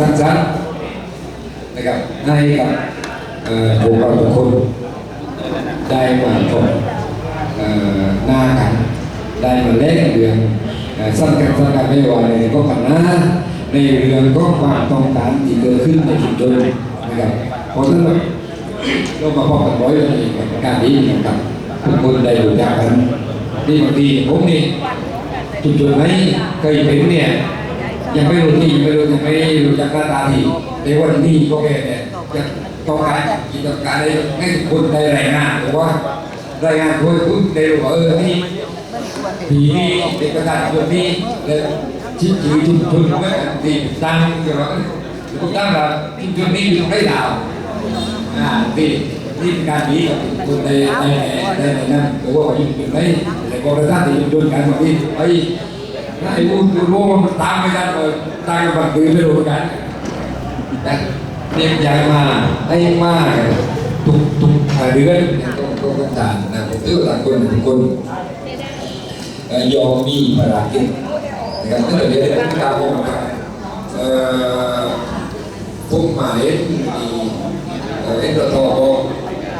สรรค์นะครับให้กับพวกเราทุกคนได้มาพบเอ่อหน้ากันได้มาแลกเรื่องสั้นกันสั้นกันไม่ว่าในก็กันนะในเรื่องก็ความต้องการที่เกิดขึ้นในชุมชนนะครับเพราะฉะนั้นเรามาพบกันบ่อยในการนี้นะครับทุกคนได้รู้จักกันนี่บางทีผมนี่ชุมชนไหนเคยเห็นเนี่ย ยังไม่รู้ที่ไม่รู้ยังไม่รู้จักหน้าตาที่แต่ว่านี่ก็แค่เนี่ยจะต้องการที่ต้องการให้ให้คนได้รายงานหรือว่ารายงานคุยคุยได้รู้ว่าเออนี่ทีนี้เด็กประชาชนนี้และชิดถือชุมชนไว้ตีตั้งอย่างว่าถูกตั้งแบบชุมชนนี้อยู่ได้ดาวอ่าที่ที่การนี้กับคนในในในในนั้นหรือว่าอยู่อยู่ในในกองทัพที่ชุมชนกันบางทีไอ้ ไอ้ผู้รู้มันตามไปกันเลยตามกันคือไม่รู้กันแต่เนี่ยอยากมาให้มาทุกทุกเดือนต้องต้องต้องการนะผมถือว่ายคนทุกคนยอมมีภารกิจนะครับตั้งแต่เดือนพฤษภาคมครับเอ่อผมหมายมีเอ่อเอ็นตัวทอ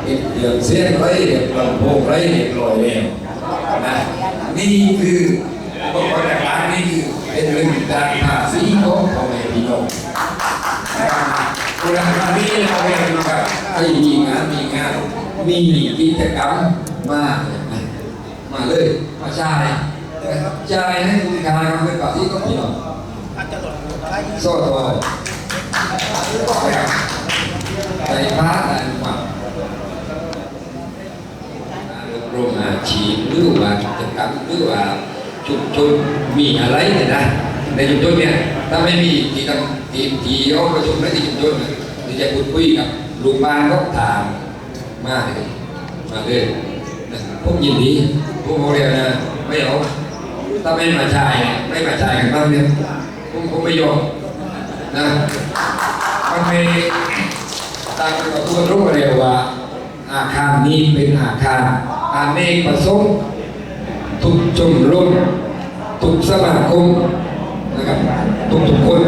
เอ็นเดือนเสียงไรเดือนลำโพงไรเดือนลอยแล้วนะนี่คือบอกว่าจากร้านนี่คือ เป็นเรื่องการภาษีของพ่อแม่พี่น้องเวลามาที่เราเองนะครับให้มีงานมีงานมีกิจกรรมมากมาเลยมาจ่ายจ่ายให้คุณกายเป็นปฏิก็พี่น้องโซ่ตัวใจฟ้าแต่ฝังโรงอาชีพหรือว่ากิจกรรมหรือว่าชุมชนมีอะไรเนี่ยนะ ในชุมชนเนี่ยถ้าไม่มีกิจกรรมทีทีเขาประชุมในที่ชุมชนเนี่ยจะพูดคุยกับลุงบ้านก็ถามมาเลยมาเลยผมยินดีผมบอกเลยนะไม่เอาถ้าไม่มาจ่ายไม่มาจ่ายกันบ้างเนี่ยผมผมไม่ยอมนะมันมีตามกระทรวรู้เร็วว่าอาคารนี้เป็นอาคารอเนกประสงค์ทุกชมรมทุกสมาคม นะครับทุกๆคน